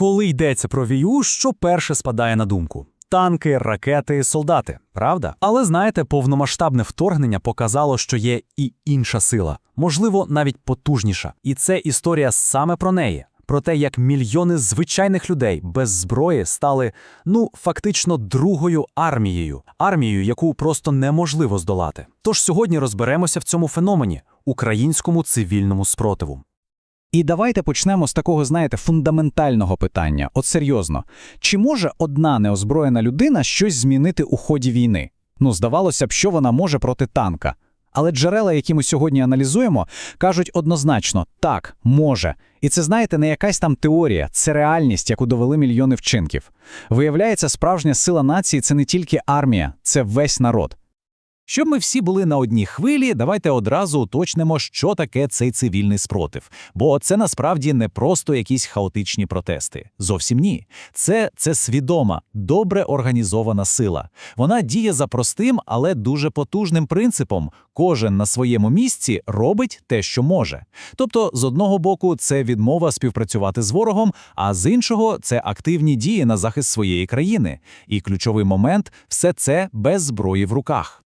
Коли йдеться про вію, що перше спадає на думку? Танки, ракети, солдати, правда? Але знаєте, повномасштабне вторгнення показало, що є і інша сила, можливо, навіть потужніша. І це історія саме про неї. Про те, як мільйони звичайних людей без зброї стали, ну, фактично, другою армією, армією, яку просто неможливо здолати. Тож сьогодні розберемося в цьому феномені українському цивільному спротиву. І давайте почнемо з такого, знаєте, фундаментального питання. От серйозно, чи може одна неозброєна людина щось змінити у ході війни? Ну, здавалося б, що вона може проти танка. Але джерела, які ми сьогодні аналізуємо, кажуть однозначно так, може. І це, знаєте, не якась там теорія, це реальність, яку довели мільйони вчинків. Виявляється, справжня сила нації це не тільки армія, це весь народ. Щоб ми всі були на одній хвилі, давайте одразу уточнимо, що таке цей цивільний спротив. Бо це насправді не просто якісь хаотичні протести. Зовсім ні. Це, це свідома, добре організована сила. Вона діє за простим, але дуже потужним принципом. Кожен на своєму місці робить те, що може. Тобто, з одного боку, це відмова співпрацювати з ворогом, а з іншого це активні дії на захист своєї країни. І ключовий момент все це без зброї в руках.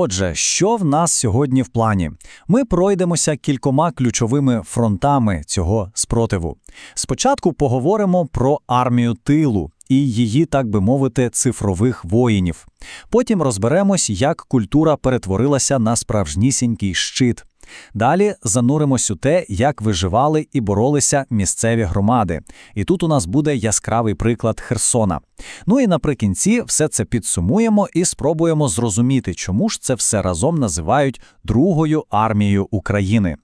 Отже, що в нас сьогодні в плані? Ми пройдемося кількома ключовими фронтами цього спротиву. Спочатку поговоримо про армію тилу і її, так би мовити, цифрових воїнів. Потім розберемось, як культура перетворилася на справжнісінький щит. Далі зануримось у те, як виживали і боролися місцеві громади. І тут у нас буде яскравий приклад Херсона. Ну і наприкінці все це підсумуємо і спробуємо зрозуміти, чому ж це все разом називають Другою армією України.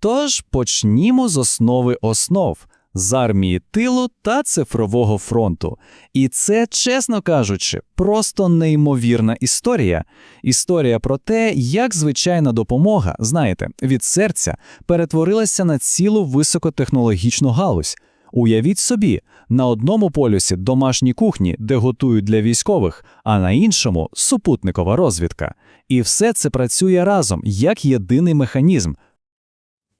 Тож почнімо з основи основ. З армії тилу та цифрового фронту. І це, чесно кажучи, просто неймовірна історія. Історія про те, як звичайна допомога, знаєте, від серця перетворилася на цілу високотехнологічну галузь. Уявіть собі, на одному полюсі домашні кухні, де готують для військових, а на іншому супутникова розвідка. І все це працює разом як єдиний механізм.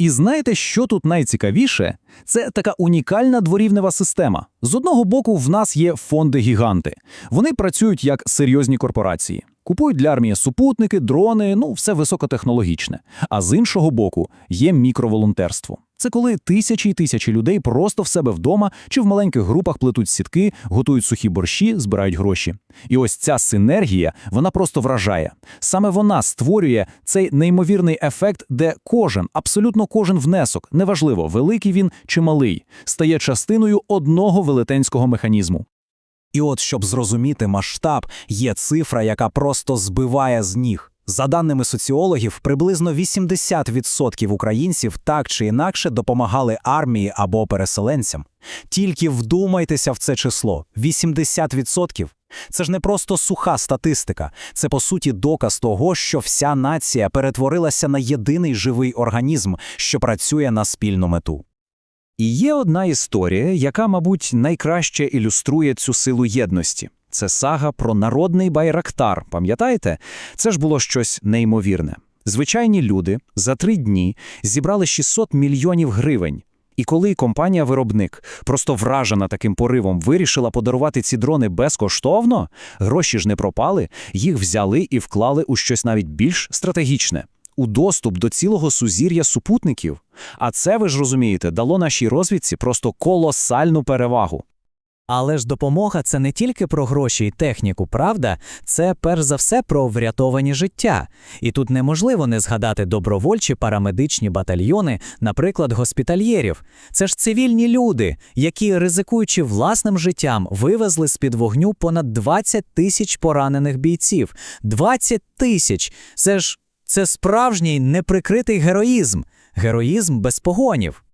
І знаєте, що тут найцікавіше? Це така унікальна дворівнева система. З одного боку, в нас є фонди-гіганти. Вони працюють як серйозні корпорації. Купують для армії супутники, дрони, ну все високотехнологічне. А з іншого боку, є мікроволонтерство. Це коли тисячі й тисячі людей просто в себе вдома чи в маленьких групах плетуть сітки, готують сухі борщі, збирають гроші. І ось ця синергія, вона просто вражає. Саме вона створює цей неймовірний ефект, де кожен, абсолютно кожен внесок, неважливо, великий він чи малий, стає частиною одного велетенського механізму. І от, щоб зрозуміти масштаб, є цифра, яка просто збиває з ніг. За даними соціологів, приблизно 80% українців так чи інакше допомагали армії або переселенцям. Тільки вдумайтеся в це число 80%. Це ж не просто суха статистика, це по суті доказ того, що вся нація перетворилася на єдиний живий організм, що працює на спільну мету. І є одна історія, яка, мабуть, найкраще ілюструє цю силу єдності. Це сага про народний байрактар. Пам'ятаєте? Це ж було щось неймовірне. Звичайні люди за три дні зібрали 600 мільйонів гривень. І коли компанія-виробник, просто вражена таким поривом, вирішила подарувати ці дрони безкоштовно, гроші ж не пропали, їх взяли і вклали у щось навіть більш стратегічне. У доступ до цілого сузір'я супутників. А це, ви ж розумієте, дало нашій розвідці просто колосальну перевагу. Але ж допомога це не тільки про гроші і техніку, правда? Це перш за все про врятовані життя. І тут неможливо не згадати добровольчі парамедичні батальйони, наприклад, госпітальєрів. Це ж цивільні люди, які, ризикуючи власним життям, вивезли з-під вогню понад 20 тисяч поранених бійців. 20 тисяч! Це ж це справжній неприкритий героїзм, героїзм без погонів.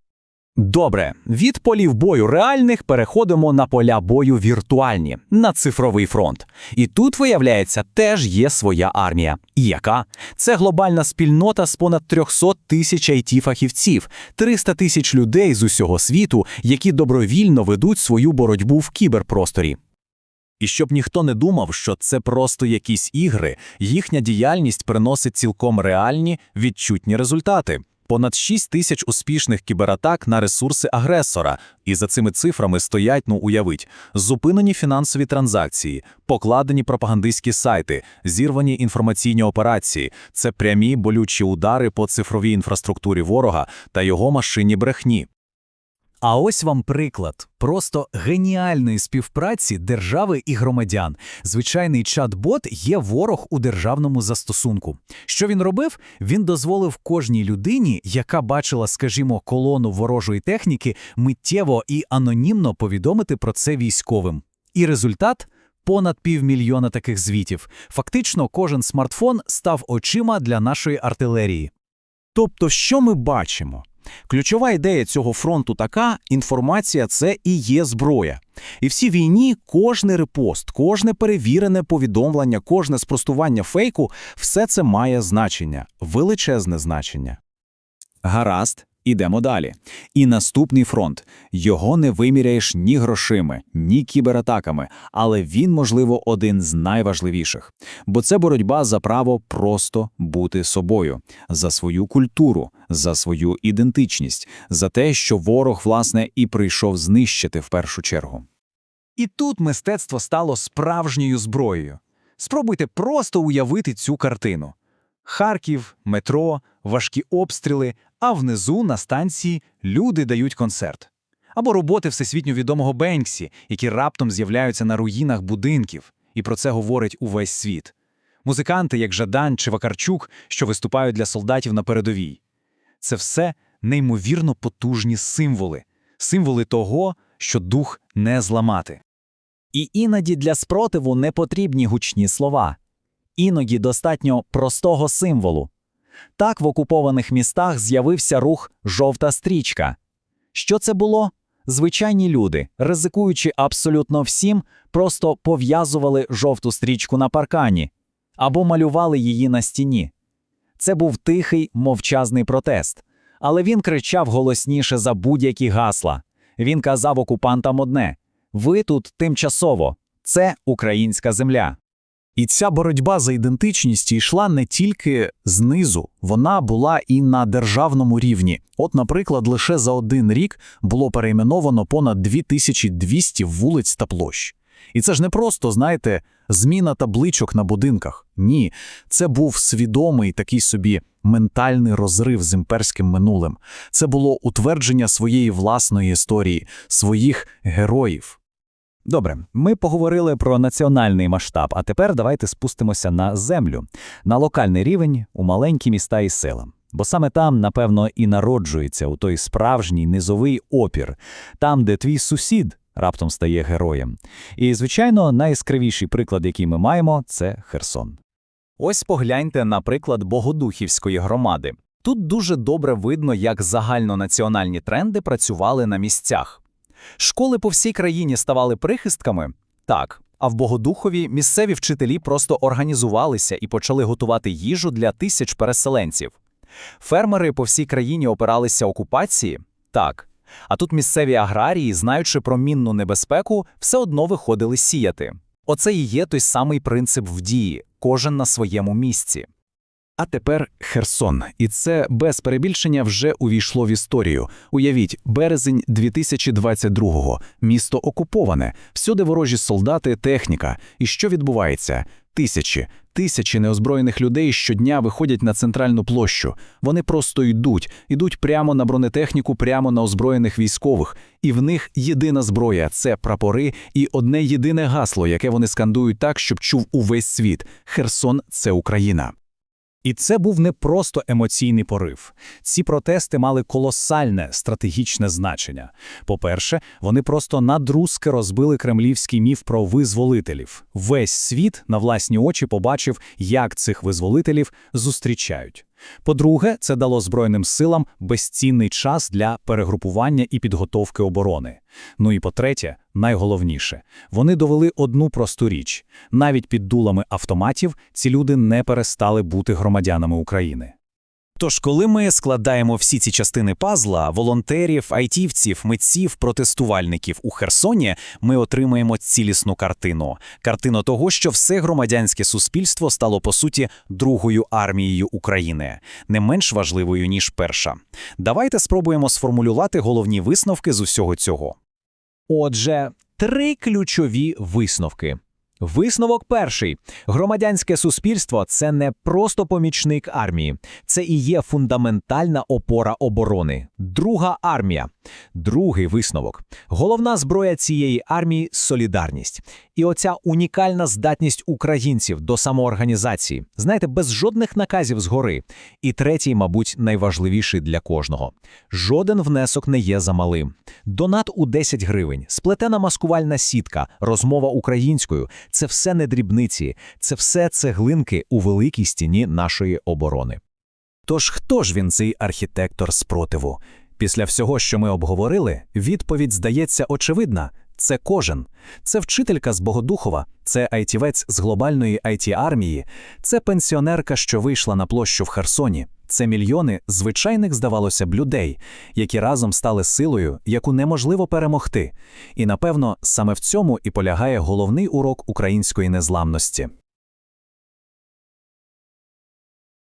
Добре, від полів бою реальних переходимо на поля бою віртуальні, на цифровий фронт. І тут, виявляється, теж є своя армія. І яка? Це глобальна спільнота з понад 300 тисяч it фахівців 300 тисяч людей з усього світу, які добровільно ведуть свою боротьбу в кіберпросторі. І щоб ніхто не думав, що це просто якісь ігри, їхня діяльність приносить цілком реальні відчутні результати. Понад 6 тисяч успішних кібератак на ресурси агресора. І за цими цифрами стоять, ну уявить, зупинені фінансові транзакції, покладені пропагандистські сайти, зірвані інформаційні операції. Це прямі болючі удари по цифровій інфраструктурі ворога та його машині брехні. А ось вам приклад просто геніальної співпраці держави і громадян. Звичайний чат-бот є ворог у державному застосунку. Що він робив? Він дозволив кожній людині, яка бачила, скажімо, колону ворожої техніки, миттєво і анонімно повідомити про це військовим. І результат понад півмільйона таких звітів. Фактично, кожен смартфон став очима для нашої артилерії. Тобто, що ми бачимо? Ключова ідея цього фронту така: інформація це і є зброя. І всі війні кожний репост, кожне перевірене повідомлення, кожне спростування фейку все це має значення, величезне значення. Гаразд, ідемо далі. І наступний фронт. Його не виміряєш ні грошима, ні кібератаками, але він, можливо, один з найважливіших. Бо це боротьба за право просто бути собою, за свою культуру, за свою ідентичність, за те, що ворог, власне, і прийшов знищити в першу чергу. І тут мистецтво стало справжньою зброєю. Спробуйте просто уявити цю картину. Харків, метро, важкі обстріли, а внизу на станції люди дають концерт. Або роботи всесвітньо відомого Бенксі, які раптом з'являються на руїнах будинків, і про це говорить увесь світ. Музиканти, як Жадан чи Вакарчук, що виступають для солдатів на передовій. Це все неймовірно потужні символи, символи того, що дух не зламати. І іноді для спротиву не потрібні гучні слова. Іноді достатньо простого символу. Так в окупованих містах з'явився рух «жовта стрічка». Що це було? Звичайні люди, ризикуючи абсолютно всім, просто пов'язували жовту стрічку на паркані або малювали її на стіні. Це був тихий, мовчазний протест. Але він кричав голосніше за будь-які гасла. Він казав окупантам одне: ви тут тимчасово, це українська земля. І ця боротьба за ідентичність йшла не тільки знизу, вона була і на державному рівні. От, наприклад, лише за один рік було перейменовано понад 2200 вулиць та площ. І це ж не просто, знаєте, зміна табличок на будинках. Ні, це був свідомий такий собі ментальний розрив з імперським минулим. Це було утвердження своєї власної історії, своїх героїв. Добре, ми поговорили про національний масштаб, а тепер давайте спустимося на землю, на локальний рівень у маленькі міста і села. Бо саме там, напевно, і народжується у той справжній низовий опір, там, де твій сусід раптом стає героєм. І, звичайно, найяскравіший приклад, який ми маємо, це Херсон. Ось погляньте на приклад Богодухівської громади. Тут дуже добре видно, як загальнонаціональні тренди працювали на місцях. Школи по всій країні ставали прихистками? Так. А в Богодухові місцеві вчителі просто організувалися і почали готувати їжу для тисяч переселенців. Фермери по всій країні опиралися окупації? Так. А тут місцеві аграрії, знаючи про мінну небезпеку, все одно виходили сіяти. Оце і є той самий принцип в дії кожен на своєму місці. А тепер Херсон, і це без перебільшення вже увійшло в історію. Уявіть, березень 2022-го, місто окуповане, всюди ворожі солдати, техніка. І що відбувається? Тисячі, тисячі неозброєних людей щодня виходять на центральну площу. Вони просто йдуть, йдуть прямо на бронетехніку, прямо на озброєних військових. І в них єдина зброя це прапори і одне єдине гасло, яке вони скандують так, щоб чув увесь світ: Херсон це Україна. І це був не просто емоційний порив. Ці протести мали колосальне стратегічне значення. По-перше, вони просто надрузки розбили кремлівський міф про визволителів. Весь світ на власні очі побачив, як цих визволителів зустрічають. По-друге, це дало Збройним силам безцінний час для перегрупування і підготовки оборони. Ну і по-третє, найголовніше, вони довели одну просту річ: навіть під дулами автоматів ці люди не перестали бути громадянами України. Тож, коли ми складаємо всі ці частини пазла волонтерів, айтівців, митців, протестувальників у Херсоні, ми отримаємо цілісну картину. Картину того, що все громадянське суспільство стало по суті другою армією України, не менш важливою ніж перша. Давайте спробуємо сформулювати головні висновки з усього цього. Отже, три ключові висновки. Висновок перший: громадянське суспільство це не просто помічник армії, це і є фундаментальна опора оборони. Друга армія. Другий висновок. Головна зброя цієї армії солідарність. І оця унікальна здатність українців до самоорганізації, знаєте, без жодних наказів згори. І третій, мабуть, найважливіший для кожного. Жоден внесок не є замалим. Донат у 10 гривень, сплетена маскувальна сітка, розмова українською – це все не дрібниці, це все цеглинки у великій стіні нашої оборони. Тож хто ж він цей архітектор спротиву? Після всього, що ми обговорили, відповідь здається очевидна. Це кожен. Це вчителька з Богодухова, це айтівець з глобальної айті армії, це пенсіонерка, що вийшла на площу в Херсоні. Це мільйони звичайних, здавалося б, людей, які разом стали силою, яку неможливо перемогти. І напевно, саме в цьому і полягає головний урок української незламності.